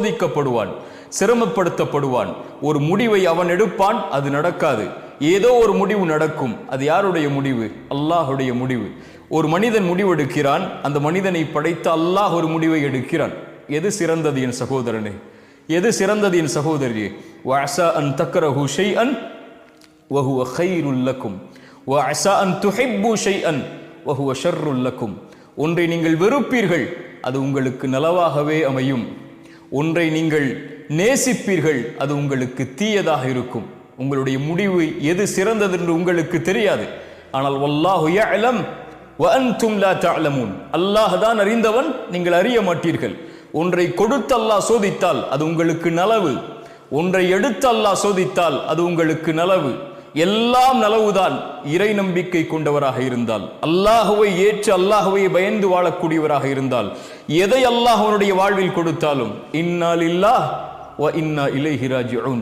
சோதிக்கப்படுவான் சிரமப்படுத்தப்படுவான். ஒரு முடிவை அவன் எடுப்பான் அது நடக்காது. ஏதோ ஒரு முடிவு நடக்கும். அது யாருடைய முடிவு? அல்லாஹுடைய முடிவு. ஒரு மனிதன் முடிவெடுக்கிறான் அந்த மனிதனை படைத்த அல்லாஹ் ஒரு முடிவை எடுக்கிறான். எது சிறந்தது என் சகோதரனே? எது சிறந்தது என் சகோதரியே? வஅஸா அன் தக்ரஹு ஷைஅன் வஹுவ கைருல் லக்கும். வஅஸா அன் துஹிப்பு ஷைஅன் வஹுவ ஷர்ருல் ஒன்றை நீங்கள் வெறுப்பீர்கள் அது உங்களுக்கு நலவாகவே அமையும். ஒன்றை நீங்கள் நேசிப்பீர்கள் அது உங்களுக்கு தீயதாக இருக்கும். உங்களுடைய முடிவு எது சிறந்தது என்று உங்களுக்கு தெரியாது. ஆனால் வல்லாஹு யஅலம் வ லா தஅலமூன். அல்லாஹ் தான் அறிந்தவன் நீங்கள் அறிய மாட்டீர்கள். ஒன்றை கொடுத்து அல்லாஹ் சோதித்தால் அது உங்களுக்கு நலவு. ஒன்றை எடுத்து அல்லாஹ் சோதித்தால் அது உங்களுக்கு நலவு. எல்லாம் நலவுதான் இறை நம்பிக்கை கொண்டவராக இருந்தால். அல்லாஹுவை ஏற்று அல்லாஹுவை பயந்து வாழக்கூடியவராக இருந்தால். எதை அல்லாஹ் அவனுடைய வாழ்வில் கொடுத்தாலும் இன்னால் இல்லா இன்னா இலை ராஜிஊன்.